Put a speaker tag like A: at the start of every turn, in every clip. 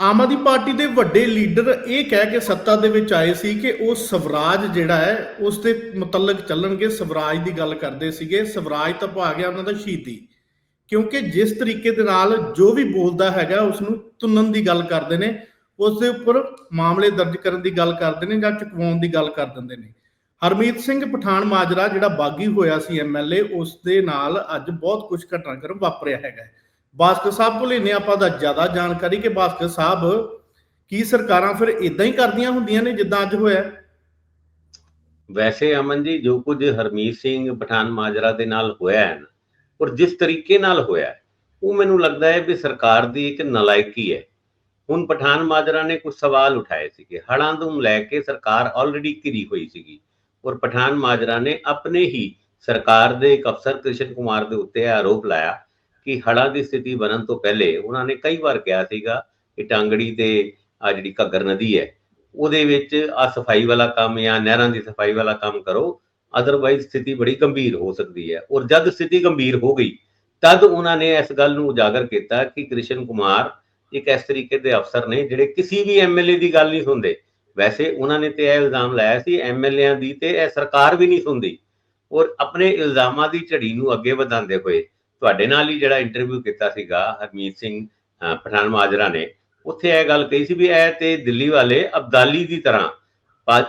A: Aam Aadmi party ਦੇ ਵੱਡੇ leader ਇਹ ਕਹਿ ਕੇ ਸੱਤਾ ਦੇ ਵਿੱਚ ਆਏ ਸੀ ਕਿ ਉਹ ਸਵਰਾਜ ਜਿਹੜਾ ਹੈ, ਉਸ ਦੇ ਮੁਤਲਕ ਚੱਲਣਗੇ, ਸਵਰਾਜ ਦੀ ਗੱਲ ਕਰਦੇ ਸੀਗੇ। ਸਵਰਾਜ ਤਾਂ ਪਾ ਗਿਆ ਉਹਨਾਂ ਦਾ ਸ਼ਹੀਦੀ। ਕਿਉਂਕਿ ਜਿਸ ਤਰੀਕੇ ਦੇ ਨਾਲ ਜੋ ਵੀ ਬੋਲਦਾ ਹੈਗਾ ਉਸ ਨੂੰ ਤੁੰਨਣ ਦੀ ਗੱਲ ਕਰਦੇ ਨੇ ਉਸ ਦੇ ਉੱਪਰ ਮਾਮਲੇ ਦਰਜ ਕਰਨ ਦੀ ਗੱਲ ਕਰਦੇ ਨੇ ਜਾਂ ਚੁਕਵਾਉਣ ਦੀ ਗੱਲ ਕਰ ਦਿੰਦੇ ਨੇ। ਹਰਮੀਤ ਸਿੰਘ ਪਠਾਨ ਮਾਜਰਾ, ਜਿਹੜਾ ਬਾਗੀ ਹੋਇਆ ਸੀ ਐਮਐਲਏ ਉਸ ਦੇ ਨਾਲ ਅੱਜ ਬਹੁਤ ਕੁਝ ਘਟਨਾਕ੍ਰਮ ਵਾਪਰਿਆ ਹੈਗਾ ਬਾਸਕਰ ਸਾਹਿਬ ਕੋਲ ਇਹਨੇ ਆਪਾਂ ਦਾ ਜ਼ਿਆਦਾ ਜਾਣਕਾਰੀ ਕਿ ਬਾਸਕਰ ਸਾਹਿਬ ਕੀ ਸਰਕਾਰਾਂ ਫਿਰ ਇਦਾਂ ਹੀ ਕਰਦੀਆਂ ਹੁੰਦੀਆਂ ਨੇ ਜਿੱਦਾਂ ਅੱਜ ਹੋਇਆ?
B: ਵੈਸੇ ਅਮਨ ਜੀ, ਜੋ ਕੁਝ ਹਰਮੀਤ ਸਿੰਘ ਪਠਾਨ ਮਾਜਰਾ ਦੇ ਨਾਲ ਹੋਇਆ ਹੈ ਔਰ ਜਿਸ ਤਰੀਕੇ ਨਾਲ ਹੋਇਆ ਉਹ ਮੈਨੂੰ ਲੱਗਦਾ ਹੈ ਵੀ ਸਰਕਾਰ ਦੀ ਇੱਕ ਨਲਾਇਕੀ ਹੈ। ਹੁਣ ਪਠਾਨ ਮਾਜਰਾ ਨੇ ਕੁਝ ਸਵਾਲ ਉਠਾਏ ਸੀਗੇ। ਹੜਾਂ ਨੂੰ ਲੈ ਕੇ ਸਰਕਾਰ ਆਲਰੇਡੀ ਘਿਰੀ ਹੋਈ ਸੀਗੀ, ਔਰ ਪਠਾਨ ਮਾਜਰਾ ਨੇ ਆਪਣੇ ਹੀ ਸਰਕਾਰ ਦੇ ਇੱਕ ਅਫਸਰ ਕ੍ਰਿਸ਼ਨ ਕੁਮਾਰ ਦੇ ਉੱਤੇ ਆਰੋਪ ਲਾਇਆ ਕਿ ਹੜਾਂ ਦੀ ਸਥਿਤੀ ਬਣਨ ਤੋਂ ਪਹਿਲੇ ਉਹਨਾਂ ਨੇ ਕਈ ਵਾਰ ਕਿਹਾ ਸੀਗਾ ਕਿ ਟਾਂਗੜੀ ਤੇ ਆ ਜਿਹੜੀ ਘੱਗਰ ਨਦੀ ਹੈ, ਉਹਦੇ ਵਿੱਚ ਆ ਸਫ਼ਾਈ ਵਾਲਾ ਕੰਮ ਜਾਂ ਨਹਿਰਾਂ ਦੀ ਸਫ਼ਾਈ ਵਾਲਾ ਕੰਮ ਕਰੋ ਅਦਰਵਾਈਜ਼ ਸਥਿਤੀ ਬੜੀ ਗੰਭੀਰ ਹੋ ਸਕਦੀ ਹੈ। ਔਰ ਜਦ ਸਥਿਤੀ ਗੰਭੀਰ ਹੋ ਗਈ, ਤਦ ਉਹਨਾਂ ਨੇ ਇਸ ਗੱਲ ਨੂੰ ਉਜਾਗਰ ਕੀਤਾ ਕਿ ਕ੍ਰਿਸ਼ਨ ਕੁਮਾਰ ਇੱਕ ਇਸ ਤਰੀਕੇ ਦੇ ਅਫਸਰ ਨੇ ਜਿਹੜੇ ਕਿਸੇ ਵੀ ਐਮਐਲਏ ਦੀ ਗੱਲ ਨਹੀਂ ਸੁਣਦੇ। ਵੈਸੇ ਉਹਨਾਂ ਨੇ ਤੇ ਇਹ ਇਲਜ਼ਾਮ ਲਾਇਆ ਸੀ ਐਮਐਲਏਆਂ ਦੀ ਤੇ ਇਹ ਸਰਕਾਰ ਵੀ ਨਹੀਂ ਸੁਣਦੀ। ਔਰ ਆਪਣੇ ਇਲਜ਼ਾਮਾਂ ਦੀ ਝੜੀ ਨੂੰ ਅੱਗੇ ਵਧਾਉਂਦੇ ਹੋਏ ਤੁਹਾਡੇ ਨਾਲ ਹੀ ਜਿਹੜਾ ਇੰਟਰਵਿਊ ਕੀਤਾ ਸੀਗਾ, ਹਰਮੀਤ ਸਿੰਘ ਪਠਾਨ ਮਾਜਰਾ ਨੇ, ਉੱਥੇ ਇਹ ਗੱਲ ਕਹੀ ਸੀ ਵੀ ਇਹ ਤੇ ਦਿੱਲੀ ਵਾਲੇ ਅਬਦਾਲੀ ਦੀ ਤਰ੍ਹਾਂ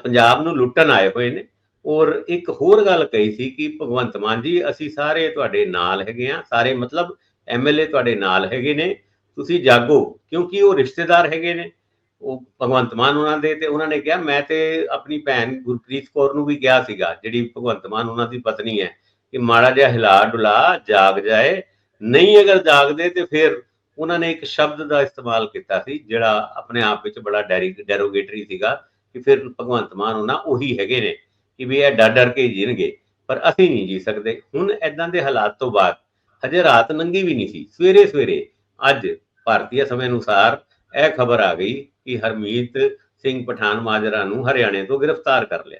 B: ਪੰਜਾਬ ਨੂੰ ਲੁੱਟਣ ਆਏ ਹੋਏ ਨੇ। ਔਰ ਇੱਕ ਹੋਰ ਗੱਲ ਕਹੀ ਸੀ ਕਿ ਭਗਵੰਤ ਮਾਨ ਜੀ, ਅਸੀਂ ਸਾਰੇ ਤੁਹਾਡੇ ਨਾਲ ਹੈਗੇ ਆ ਸਾਰੇ ਮਤਲਬ ਐਮਐਲਏ ਤੁਹਾਡੇ ਨਾਲ ਹੈਗੇ ਨੇ, ਤੁਸੀਂ ਜਾਗੋ, ਕਿਉਂਕਿ ਉਹ ਰਿਸ਼ਤੇਦਾਰ ਹੈਗੇ ਨੇ। ਉਹ ਭਗਵੰਤ ਮਾਨ ਉਹਨਾਂ ਦੇ ਤੇ ਉਹਨਾਂ ਨੇ ਕਿਹਾ, ਮੈਂ ਤੇ ਆਪਣੀ ਭੈਣ ਗੁਰਪ੍ਰੀਤ ਕੌਰ ਨੂੰ ਵੀ ਕਿਹਾ ਸੀਗਾ, ਜਿਹੜੀ ਭਗਵੰਤ ਮਾਨ ਉਹਨਾਂ ਦੀ ਪਤਨੀ ਹੈ। ਕਿ ਮਾੜਾ ਜਿਹਾ ਹਿਲਾ ਡੁਲਾ ਜਾਗ ਜਾਏ। ਨਹੀਂ ਅਗਰ ਜਾਗਦੇ ਤੇ ਫਿਰ ਉਹਨਾਂ ਨੇ ਇੱਕ ਸ਼ਬਦ ਦਾ ਇਸਤੇਮਾਲ ਕੀਤਾ ਸੀ, ਜਿਹੜਾ ਆਪਣੇ ਆਪ ਵਿੱਚ ਬੜਾ ਡੈਰੋਗੇਟਰੀ ਸੀਗਾ ਕਿ ਫਿਰ ਭਗਵੰਤ ਮਾਨ ਉਹਨਾਂ ਉਹੀ ਹੈਗੇ ਨੇ ਕਿ ਵੀ ਇਹ ਡਰ ਡਰ ਕੇ ਜੀਣਗੇ। ਪਰ ਅਸੀਂ ਨਹੀਂ ਜੀ ਸਕਦੇ। ਹੁਣ ਐਦਾਂ ਦੇ ਹਾਲਾਤ ਤੋਂ ਬਾਅਦ ਹਜੇ ਰਾਤ ਨੰਗੀ ਵੀ ਨਹੀਂ ਸੀ। ਸਵੇਰੇ ਸਵੇਰੇ ਅੱਜ ਭਾਰਤੀ ਸਮੇਂ ਅਨੁਸਾਰ ਇਹ ਖਬਰ ਆ ਗਈ ਕਿ ਹਰਮੀਤ ਸਿੰਘ ਪਠਾਨ ਮਾਜਰਾ ਨੂੰ ਹਰਿਆਣੇ ਤੋਂ ਗ੍ਰਿਫਤਾਰ ਕਰ ਲਿਆ।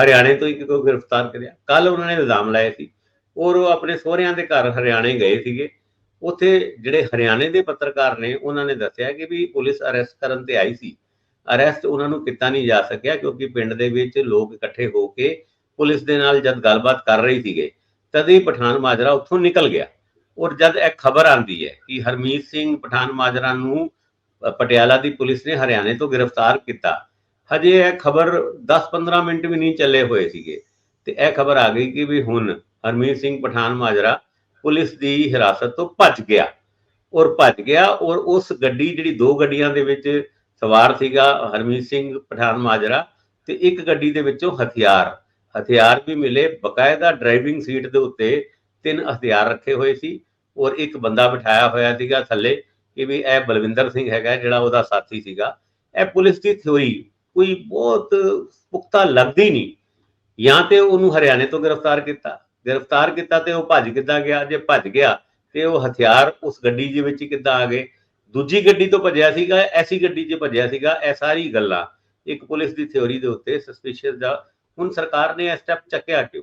B: ਹਰਿਆਣੇ ਤੋਂ ਹੀ ਕਿਉਂ ਗ੍ਰਿਫਤਾਰ ਕਰਿਆ। ਕੱਲ ਉਹਨਾਂ ਨੇ ਇਲਜ਼ਾਮ ਲਾਏ ਸੀ। ਔਰ ਉਹ ਆਪਣੇ ਸਹੁਰਿਆਂ ਦੇ ਘਰ ਹਰਿਆਣੇ ਗਏ ਸੀਗੇ। ਉੱਥੇ ਜਿਹੜੇ ਹਰਿਆਣੇ ਦੇ ਪੱਤਰਕਾਰ ਨੇ, ਉਹਨਾਂ ਨੇ ਦੱਸਿਆ ਕਿ ਵੀ ਪੁਲਿਸ ਅਰੈਸਟ ਕਰਨ ਤੇ ਆਈ ਸੀ। ਅਰੈਸਟ ਉਹਨਾਂ ਨੂੰ ਕੀਤਾ ਨਹੀਂ ਜਾ ਸਕਿਆ ਕਿਉਂਕਿ ਪਿੰਡ ਦੇ ਵਿੱਚ ਲੋਕ ਇਕੱਠੇ ਹੋ ਕੇ ਪੁਲਿਸ ਦੇ ਨਾਲ ਜਦ ਗੱਲਬਾਤ ਕਰ ਰਹੀ ਸੀਗੇ, ਤਦ ਹੀ ਪਠਾਨ ਮਾਜਰਾ ਉੱਥੋਂ ਨਿਕਲ ਗਿਆ। ਔਰ ਜਦ ਇਹ ਖਬਰ ਆਂਦੀ ਹੈ ਕਿ ਹਰਮੀਤ ਸਿੰਘ ਪਠਾਨ ਮਾਜਰਾ ਨੂੰ ਪਟਿਆਲਾ ਦੀ ਪੁਲਿਸ ਨੇ ਹਰਿਆਣੇ ਤੋਂ ਗ੍ਰਿਫਤਾਰ ਕੀਤਾ ਹਜੇ ਇਹ ਖਬਰ 10-15 ਮਿੰਟ ਵੀ ਨਹੀਂ ਚੱਲੇ ਹੋਏ ਸੀਗੇ। ਤੇ ਇਹ ਖਬਰ ਆ ਗਈ ਕਿ ਵੀ ਹੁਣ ਹਰਮੀਤ ਸਿੰਘ ਪਠਾਨ ਮਾਜਰਾ ਪੁਲਿਸ ਦੀ ਹਿਰਾਸਤ ਤੋਂ ਭੱਜ ਗਿਆ। ਔਰ ਭੱਜ ਗਿਆ ਔਰ ਉਸ ਗੱਡੀ ਜਿਹੜੀ ਦੋ ਗੱਡੀਆਂ ਦੇ ਵਿੱਚ ਸਵਾਰ ਸੀਗਾ, ਹਰਮੀਤ ਸਿੰਘ ਪਠਾਨ ਮਾਜਰਾ ਤੇ ਇੱਕ ਗੱਡੀ ਦੇ ਵਿੱਚੋਂ ਹਥਿਆਰ। ਹਥਿਆਰ ਵੀ ਮਿਲੇ, ਬਕਾਇਦਾ ਡਰਾਈਵਿੰਗ ਸੀਟ ਦੇ ਉੱਤੇ ਤਿੰਨ ਹਥਿਆਰ ਰੱਖੇ ਹੋਏ ਸੀ ਔਰ ਇੱਕ ਬੰਦਾ ਬਿਠਾਇਆ ਹੋਇਆ ਸੀਗਾ ਥੱਲੇ ਕਿ ਵੀ ਇਹ ਬਲਵਿੰਦਰ ਸਿੰਘ ਹੈਗਾ ਜਿਹੜਾ ਉਹਦਾ ਸਾਥੀ ਸੀਗਾ। ਇਹ ਪੁਲਿਸ ਦੀ ਥਿਉਰੀ ਕੋਈ ਬਹੁਤ ਪੁਖਤਾ ਲੱਗਦੀ ਨਹੀਂ। ਜਾਂ ਤੇ ਉਹਨੂੰ ਹਰਿਆਣੇ ਤੋਂ ਗ੍ਰਿਫਤਾਰ ਕੀਤਾ। ਗ੍ਰਿਫਤਾਰ ਕੀਤਾ ਤੇ ਉਹ ਭੱਜ ਕਿੱਦਾਂ ਗਿਆ? ਜੇ ਭੱਜ ਗਿਆ ਤੇ ਉਹ ਹਥਿਆਰ ਉਸ ਗੱਡੀ ਦੇ ਵਿੱਚ ਕਿੱਦਾਂ ਆ ਗਏ? ਦੂਜੀ ਗੱਡੀ ਤੋਂ ਭੱਜਿਆ ਸੀਗਾ, ਐਸੀ ਗੱਡੀ 'ਚ ਭੱਜਿਆ ਸੀਗਾ, ਇਹ ਸਾਰੀ ਗੱਲਾਂ ਇੱਕ ਪੁਲਿਸ ਦੀ ਥਿਉਰੀ ਦੇ ਉੱਤੇ ਸਸਪੀਸ਼ੀਅਸ ਦਾ ਹੁਣ ਸਰਕਾਰ ਨੇ ਇਹ ਸਟੈਪ ਚੱਕਿਆ ਕਿਉਂ?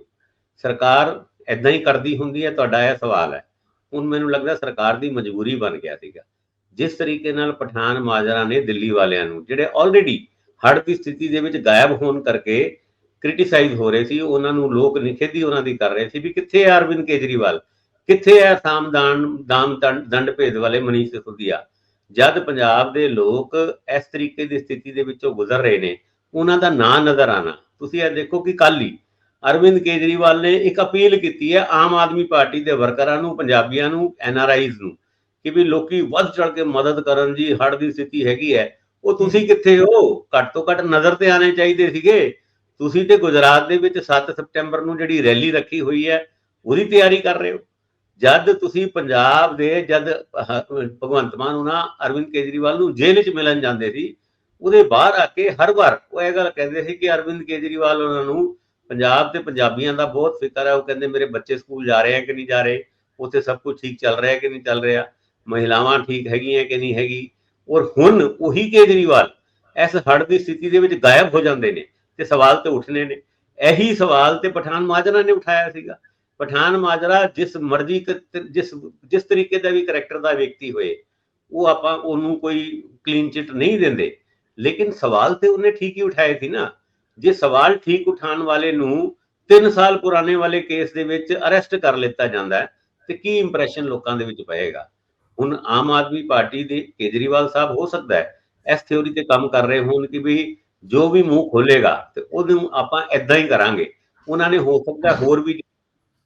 B: ਸਰਕਾਰ ਐਦਾਂ ਹੀ ਕਰਦੀ ਹੁੰਦੀ ਹੈ, ਤੁਹਾਡਾ ਇਹ ਸਵਾਲ ਹੈ। ਹੁਣ ਮੈਨੂੰ ਲੱਗਦਾ ਸਰਕਾਰ ਦੀ ਮਜਬੂਰੀ ਬਣ ਗਿਆ ਸੀਗਾ। ਜਿਸ ਤਰੀਕੇ ਨਾਲ ਪਠਾਨ ਮਾਜਰਾ ਨੇ ਦਿੱਲੀ ਵਾਲਿਆਂ ਨੂੰ, ਜਿਹੜੇ ਆਲਰੇਡੀ ਹੜ ਦੀ ਸਥਿਤੀ ਦੇ ਵਿੱਚ ਗਾਇਬ ਹੋਣ ਕਰਕੇ ਕ੍ਰਿਟਿਸਾਈਜ਼ ਹੋ ਰਹੇ ਸੀ, ਉਹਨਾਂ ਨੂੰ ਲੋਕ ਨਿਖੇਧੀ ਉਹਨਾਂ ਦੀ ਕਰ ਰਹੇ ਸੀ ਵੀ ਕਿੱਥੇ ਹੈ ਅਰਵਿੰਦ ਕੇਜਰੀਵਾਲ? ਕਿੱਥੇ ਹੈ ਸਾਮਦਾਨ ਦਾਮ ਦੰਡ ਦੰਡ ਭੇਦ ਵਾਲੇ ਮਨੀਸ਼ ਸਿਸੋਦੀਆ? ਜਦ ਪੰਜਾਬ ਦੇ ਲੋਕ ਇਸ ਤਰੀਕੇ ਦੀ ਸਥਿਤੀ ਦੇ ਵਿੱਚੋਂ ਗੁਜ਼ਰ ਰਹੇ ਨੇ, ਉਹਨਾਂ ਦਾ ਨਾਂ ਨਜ਼ਰ ਆਣਾ ਤੁਸੀਂ ਇਹ ਦੇਖੋ ਕਿ ਕੱਲ ਹੀ ਅਰਵਿੰਦ ਕੇਜਰੀਵਾਲ ਨੇ ਇੱਕ ਅਪੀਲ ਕੀਤੀ ਹੈ ਆਮ ਆਦਮੀ ਪਾਰਟੀ ਦੇ ਵਰਕਰਾਂ ਨੂੰ, ਪੰਜਾਬੀਆਂ ਨੂੰ ਐਨ ਆਰ ਆਈਜ਼ ਨੂੰ, ਕਿ ਵੀ ਲੋਕੀ ਵੱਧ ਚੜ ਕੇ ਮਦਦ ਕਰਨ ਜੀ, ਹੜ੍ਹ ਦੀ ਸਥਿਤੀ ਹੈਗੀ ਹੈ ਉਹ ਤੁਸੀਂ ਕਿੱਥੇ ਹੋ? ਘੱਟ ਤੋਂ ਘੱਟ ਨਜ਼ਰ ਤੇ ਆਣੇ ਚਾਹੀਦੇ ਸੀਗੇ। ਤੁਸੀਂ ਤੇ ਗੁਜਰਾਤ ਦੇ ਵਿੱਚ 7 ਸਪਟੈਂਬਰ ਨੂੰ ਜਿਹੜੀ ਰੈਲੀ ਰੱਖੀ ਹੋਈ ਹੈ, ਉਹਦੀ ਤਿਆਰੀ ਕਰ ਰਹੇ ਹੋ। ਜਦ ਤੁਸੀਂ ਪੰਜਾਬ ਦੇ, ਜਦ ਭਗਵੰਤ ਮਾਨ ਉਹਨਾਂ ਅਰਵਿੰਦ ਕੇਜਰੀਵਾਲ ਨੂੰ ਜੇਲ੍ਹ 'ਚ ਮਿਲਣ ਜਾਂਦੇ ਸੀ, ਉਹਦੇ ਬਾਹਰ ਆ ਕੇ ਹਰ ਵਾਰ ਉਹ ਇਹ ਗੱਲ ਕਹਿੰਦੇ ਸੀ ਕਿ ਅਰਵਿੰਦ ਕੇਜਰੀਵਾਲ ਉਹਨਾਂ ਨੂੰ ਪੰਜਾਬ ਤੇ ਪੰਜਾਬੀਆਂ ਦਾ ਬਹੁਤ ਫਿਕਰ ਹੈ। ਉਹ ਕਹਿੰਦੇ ਮੇਰੇ ਬੱਚੇ ਸਕੂਲ ਜਾ ਰਹੇ ਹੈ ਕਿ ਨਹੀਂ ਜਾ ਰਹੇ? ਉੱਥੇ ਸਭ ਕੁਝ ਠੀਕ ਚੱਲ ਰਿਹਾ ਕਿ ਨਹੀਂ ਚੱਲ ਰਿਹਾ? ਮਹਿਲਾਵਾਂ ਠੀਕ ਹੈਗੀਆਂ ਕਿ ਨਹੀਂ ਹੈਗੀ? ਔਰ ਹੁਣ ਉਹੀ ਕੇਜਰੀਵਾਲ ਇਸ ਹੜ੍ਹ ਦੀ ਸਥਿਤੀ ਦੇ ਵਿੱਚ ਗਾਇਬ ਹੋ ਜਾਂਦੇ ਨੇ ਤੇ ਸਵਾਲ ਤੇ ਉੱਠਣੇ ਨੇ। ਇਹੀ ਸਵਾਲ ਤੇ ਪਠਾਨ ਮਾਜਰਾ ਨੇ ਉਠਾਇਆ ਸੀਗਾ। ਪਠਾਨ ਮਾਜਰਾ ਜਿਸ ਮਰਜ਼ੀ ਜਿਸ ਜਿਸ ਤਰੀਕੇ ਦਾ ਵੀ ਕਰੈਕਟਰ ਦਾ ਵਿਅਕਤੀ ਹੋਏ, ਉਹ ਆਪਾਂ ਉਹਨੂੰ ਕੋਈ ਕਲੀਨ ਚਿਟ ਨਹੀਂ ਦਿੰਦੇ। ਲੇਕਿਨ ਸਵਾਲ ਤੇ ਉਹਨੇ ਠੀਕ ਹੀ ਉਠਾਏ ਸੀ ਨਾ। ਜੇ ਸਵਾਲ ਠੀਕ ਉਠਾਉਣ ਵਾਲੇ ਨੂੰ 3 ਸਾਲ ਪੁਰਾਣੇ ਵਾਲੇ ਕੇਸ ਦੇ ਵਿੱਚ ਅਰੈਸਟ ਕਰ ਲਿੱਤਾ ਜਾਂਦਾ ਹੈ, ਤੇ ਕੀ ਇੰਪ੍ਰੈਸ਼ਨ ਲੋਕਾਂ ਦੇ ਵਿੱਚ ਪਏਗਾ? ਹੁਣ ਆਮ ਆਦਮੀ ਪਾਰਟੀ ਦੇ ਕੇਜਰੀਵਾਲ ਸਾਹਿਬ ਹੋ ਸਕਦਾ ਹੈ ਇਸ ਥਿਉਰੀ ਤੇ ਕੰਮ ਕਰ ਰਹੇ ਹੋਣ ਕਿ ਵੀ ਜੋ ਵੀ ਮੂੰਹ ਖੋਲੇਗਾ ਤੇ ਉਹਨੂੰ ਆਪਾਂ ਐਦਾਂ ਹੀ ਕਰਾਂਗੇ। ਉਹਨਾਂ ਨੇ ਹੋ ਸਕਦਾ ਹੋਰ ਵੀ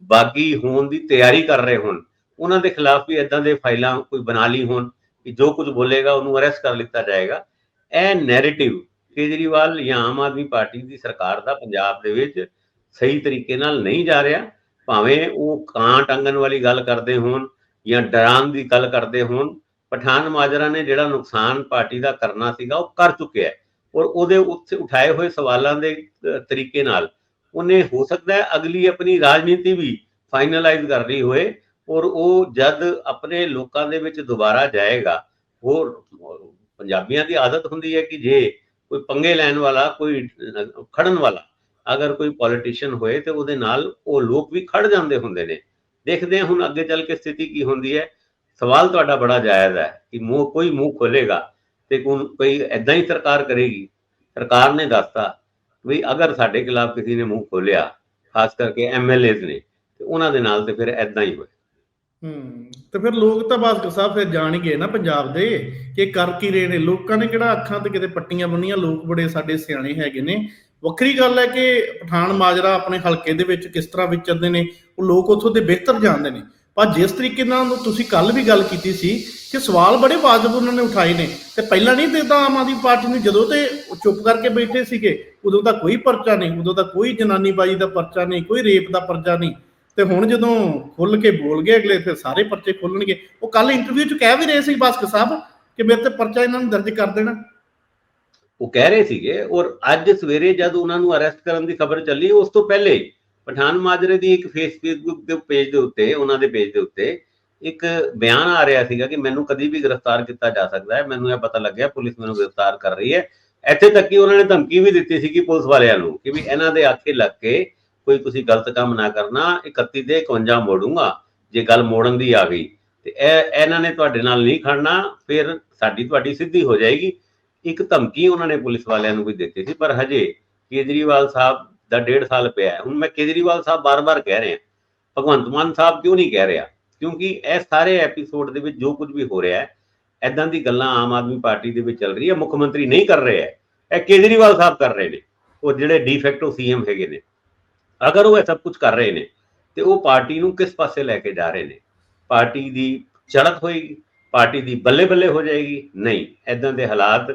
B: ਬਾਗੀ ਹੋਣ ਦੀ ਤਿਆਰੀ ਕਰ ਰਹੇ ਹੋਣ। ਉਹਨਾਂ ਦੇ ਖਿਲਾਫ ਵੀ ਐਦਾਂ ਦੇ ਫਾਈਲਾਂ ਕੋਈ ਬਣਾ ਲਈ ਹੋਣ ਕਿ ਜੋ ਕੁਝ ਬੋਲੇਗਾ ਉਹਨੂੰ ਅਰੈਸਟ ਕਰ ਲਿੱਤਾ ਜਾਏਗਾ। ਇਹ ਨੈਰੇਟਿਵ ਕੇਜਰੀਵਾਲ ਜਾਂ ਆਮ ਆਦਮੀ ਪਾਰਟੀ ਦੀ ਸਰਕਾਰ ਦਾ ਪੰਜਾਬ ਦੇ ਵਿੱਚ ਸਹੀ ਤਰੀਕੇ ਨਾਲ ਨਹੀਂ ਜਾ ਰਿਹਾ। ਭਾਵੇਂ ਉਹ ਕਾਂ ਟੰਗਣ ਵਾਲੀ ਗੱਲ ਕਰਦੇ ਹੋਣ ਜਾਂ ਡਰਾਉਣ ਦੀ ਗੱਲ ਕਰਦੇ ਹੋਣ, ਪਠਾਨ ਮਾਜਰਾ ਨੇ ਜਿਹੜਾ ਨੁਕਸਾਨ ਪਾਰਟੀ ਦਾ ਕਰਨਾ ਸੀਗਾ, ਉਹ ਕਰ ਚੁੱਕਿਆ ਹੈ। ਔਰ ਉਹਦੇ ਉੱਤੇ ਉਠਾਏ ਹੋਏ ਸਵਾਲਾਂ ਦੇ ਤਰੀਕੇ ਨਾਲ ਉਹਨੇ ਹੋ ਸਕਦਾ ਹੈ ਅਗਲੀ ਆਪਣੀ ਰਾਜਨੀਤੀ ਵੀ ਫਾਈਨਲਾਈਜ਼ ਕਰ ਰਹੀ ਹੋਏ ਔਰ ਉਹ ਜਦ ਆਪਣੇ ਲੋਕਾਂ ਦੇ ਵਿੱਚ ਦੁਬਾਰਾ ਜਾਏਗਾ ਉਹ ਪੰਜਾਬੀਆਂ ਦੀ ਆਦਤ ਹੁੰਦੀ ਹੈ ਕਿ ਜੇ ਕੋਈ ਪੰਗੇ ਲੈਣ ਵਾਲਾ, ਕੋਈ ਖੜਨ ਵਾਲਾ, ਅਗਰ ਕੋਈ ਪੋਲੀਟੀਸ਼ੀਅਨ ਹੋਏ ਤੇ ਉਹਦੇ ਨਾਲ ਉਹ ਲੋਕ ਵੀ ਖੜ ਜਾਂਦੇ ਹੁੰਦੇ ਨੇ। ਦੇਖਦੇ ਹਾਂ ਹੁਣ ਅੱਗੇ ਚੱਲ ਕੇ ਸਥਿਤੀ ਕੀ ਹੁੰਦੀ ਹੈ। ਸਵਾਲ ਤੁਹਾਡਾ ਬੜਾ ਜਾਇਜ਼ ਹੈ ਕਿ ਮੂੰਹ ਕੋਈ ਮੂੰਹ ਖੋਲੇਗਾ ਤੇ ਕੋਈ ਐਦਾਂ ਹੀ ਸਰਕਾਰ ਕਰੇਗੀ। ਸਰਕਾਰ ਨੇ ਦੱਸਤਾ ਵੀ ਅਗਰ ਸਾਡੇ ਖਿਲਾਫ ਕਿਸੇ ਨੇ ਮੂੰਹ ਖੋਲਿਆ, ਖਾਸ ਕਰਕੇ ਐਮਐਲਏਜ਼ ਨੇ, ਤੇ ਉਹਨਾਂ ਦੇ ਨਾਲ ਤੇ ਫਿਰ ਐਦਾਂ ਹੀ ਹੋਏ।
A: ਹੂੰ, ਤੇ ਫਿਰ ਲੋਕ ਤਾਂ ਬਾਸਕਰ ਸਾਹਿਬ ਫਿਰ ਜਾਣ ਗਏ ਨਾ ਪੰਜਾਬ ਦੇ ਕਿ ਕਰ ਕੀ ਰਹੇ ਨੇ। ਲੋਕਾਂ ਨੇ ਕਿਹੜਾ ਅੱਖਾਂ ਤੇ ਕਿਤੇ ਪੱਟੀਆਂ ਬੰਨੀਆਂ। ਲੋਕ ਬੜੇ ਸਾਡੇ ਸਿਆਣੇ ਹੈਗੇ ਨੇ। ਵੱਖਰੀ ਗੱਲ ਹੈ ਕਿ ਪਠਾਨ ਮਾਜਰਾ ਆਪਣੇ ਹਲਕੇ ਦੇ ਵਿੱਚ ਕਿਸ ਤਰ੍ਹਾਂ ਵਿਚਰਦੇ ਨੇ, ਉਹ ਲੋਕ ਉੱਥੋਂ ਦੇ ਬਿਹਤਰ ਜਾਣਦੇ ਨੇ। ਪਰ ਜਿਸ ਤਰੀਕੇ ਨਾਲ ਤੁਸੀਂ ਕੱਲ ਵੀ ਗੱਲ ਕੀਤੀ ਸੀ ਕਿ ਸਵਾਲ ਬੜੇ ਵਾਜਬ ਉਹਨਾਂ ਨੇ ਉਠਾਏ ਨੇ, ਤੇ ਪਹਿਲਾਂ ਨਹੀਂ ਦਿੱਤਾ ਆਮ ਆਦਮੀ ਪਾਰਟੀ ਨੂੰ, ਜਦੋਂ ਤੇ ਚੁੱਪ ਕਰਕੇ ਬੈਠੇ ਸੀਗੇ, ਉਦੋਂ ਦਾ ਕੋਈ ਪਰਚਾ ਨਹੀਂ, ਉਦੋਂ ਦਾ ਕੋਈ ਜਨਾਨੀਬਾਜੀ ਦਾ ਪਰਚਾ ਨਹੀਂ, ਕੋਈ ਰੇਪ ਦਾ ਪਰਚਾ ਨਹੀਂ। ਤੇ ਹੁਣ ਜਦੋਂ ਖੁੱਲ ਕੇ ਬੋਲ ਗਏ ਅਗਲੇ, ਫਿਰ ਸਾਰੇ ਪਰਚੇ ਖੋਲਣਗੇ ਉਹ ਕੱਲ ਇੰਟਰਵਿਊ 'ਚ ਕਹਿ ਵੀ ਰਹੇ ਸੀ ਬਾਸਕਰ ਸਾਹਿਬ ਕਿ ਮੇਰੇ ਤੇ ਪਰਚਾ ਇਹਨਾਂ ਨੂੰ ਦਰਜ ਕਰ ਦੇਣਾ।
B: ਉਹ ਕਹਿ ਰਹੇ ਸੀਗੇ, ਔਰ ਅੱਜ ਸਵੇਰੇ ਜਦ ਉਹਨਾਂ ਨੂੰ ਅਰੈਸਟ ਕਰਨ ਦੀ ਖਬਰ ਚੱਲੀ, ਉਸ ਤੋਂ ਪਹਿਲੇ ਪਠਾਨ ਮਾਜਰੇ ਦੀ ਇੱਕ ਫੇਸਬੁੱਕ ਦੇ ਪੇਜ ਦੇ ਉੱਤੇ, ਉਹਨਾਂ ਦੇ ਪੇਜ ਦੇ ਉੱਤੇ ਇੱਕ ਬਿਆਨ ਆ ਰਿਹਾ ਸੀਗਾ ਕਿ ਮੈਨੂੰ ਕਦੀ ਵੀ ਗ੍ਰਿਫਤਾਰ ਕੀਤਾ ਜਾ ਸਕਦਾ ਹੈ, ਮੈਨੂੰ ਇਹ ਪਤਾ ਲੱਗਿਆ, ਪੁਲਿਸ ਮੈਨੂੰ ਗ੍ਰਿਫਤਾਰ ਕਰ ਰਹੀ ਹੈ। ਇੱਥੇ ਤੱਕ ਕਿ ਉਹਨਾਂ ਨੇ ਧਮਕੀ ਵੀ ਦਿੱਤੀ ਸੀ ਕਿ ਪੁਲਿਸ ਵਾਲਿਆਂ ਨੂੰ ਕਿ ਵੀ ਇਹਨਾਂ ਦੇ ਆਖੇ ਲੱਗ ਕੇ ਕੋਈ ਤੁਸੀਂ ਗਲਤ ਕੰਮ ਨਾ ਕਰਨਾ 31 ਦੇ 51 ਮੋੜੂੰਗਾ, ਜੇ ਗੱਲ ਮੋੜਨ ਦੀ ਆ ਗਈ। ਤੇ ਇਹ, ਇਹਨਾਂ ਨੇ ਤੁਹਾਡੇ ਨਾਲ ਨਹੀਂ ਖੜਨਾ, ਫਿਰ ਸਾਡੀ ਤੁਹਾਡੀ ਸਿੱਧੀ ਹੋ ਜਾਏਗੀ। ਇੱਕ ਧਮਕੀ ਉਹਨਾਂ ਨੇ ਪੁਲਿਸ ਵਾਲਿਆਂ ਨੂੰ ਵੀ ਦਿੱਤੀ ਸੀ, ਪਰ ਹਜੇ ਕੇਜਰੀਵਾਲ ਸਾਹਿਬ ਦਾ ਡੇਢ ਸਾਲ ਪਿਆ ਹੁਣ ਮੈਂ ਕੇਜਰੀਵਾਲ ਸਾਹਿਬ ਬਾਰ-ਬਾਰ ਕਹਿ ਰਿਹਾ, ਭਗਵੰਤ ਮਾਨ ਸਾਹਿਬ ਕਿਉਂ ਨਹੀਂ ਕਹਿ ਰਿਹਾ? ਕਿਉਂਕਿ ਇਹ ਸਾਰੇ ਐਪੀਸੋਡ ਦੇ ਵਿੱਚ ਜੋ ਕੁਝ ਵੀ ਹੋ ਰਿਹਾ ਹੈ ਐਦਾਂ ਦੀ ਗੱਲਾਂ ਆਮ ਆਦਮੀ ਪਾਰਟੀ ਦੇ ਵਿੱਚ ਚੱਲ ਰਹੀ ਹੈ, ਮੁੱਖ ਮੰਤਰੀ ਨਹੀਂ ਕਰ ਰਿਹਾ ਹੈ, ਇਹ ਕੇਜਰੀਵਾਲ ਸਾਹਿਬ ਕਰ ਰਹੇ ਨੇ। ਉਹ ਜਿਹੜੇ ਡੀਫੈਕਟੋ ਸੀਐਮ ਹੈਗੇ ਨੇ। ਅਗਰ ਉਹ ਇਹ ਸਭ ਕੁਝ ਕਰ ਰਹੇ ਨੇ, ਤੇ ਉਹ ਪਾਰਟੀ ਨੂੰ ਕਿਸ ਪਾਸੇ ਲੈ ਕੇ ਜਾ ਰਹੇ ਨੇ? ਪਾਰਟੀ ਦੀ ਚੜ੍ਹਤ ਹੋਏਗੀ, ਪਾਰਟੀ ਦੀ ਬੱਲੇ ਬੱਲੇ ਹੋ ਜਾਏਗੀ? ਨਹੀਂ। ਐਦਾਂ ਦੇ ਹਾਲਾਤ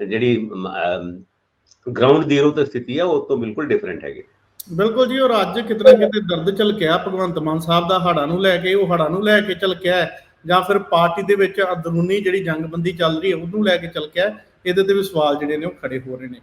B: ਜਿਹੜੀ ਗਰਾਊਂਡ ਜ਼ੀਰੋ ਤੇ ਸਥਿਤੀ ਹੈ ਉਹ ਤੋਂ ਬਿਲਕੁਲ ਡਿਫਰੈਂਟ ਹੈਗੇ
A: ਬਿਲਕੁਲ ਜੀ ਔਰ ਅੱਜ ਕਿਤੇ ਨਾ ਕਿਤੇ ਦਰਦ ਝਲਕਿਆ, ਭਗਵੰਤ ਮਾਨ ਸਾਹਿਬ ਦਾ ਹੜਾ ਨੂੰ ਲੈ ਕੇ, ਉਹ ਹੜਾ ਨੂੰ ਲੈ ਕੇ ਝਲਕਿਆ ਹੈ, ਜਾਂ ਫਿਰ ਪਾਰਟੀ ਦੇ ਵਿੱਚ ਅੰਦਰੂਨੀ ਜਿਹੜੀ ਜੰਗਬੰਦੀ ਚੱਲ ਰਹੀ ਹੈ, ਉਹਨੂੰ ਲੈ ਕੇ ਝਲਕਿਆ ਹੈ। ਇਹਦੇ ਤੇ ਵੀ ਸਵਾਲ ਜਿਹੜੇ ਨੇ ਉਹ ਖੜੇ ਹੋ ਰਹੇ ਨੇ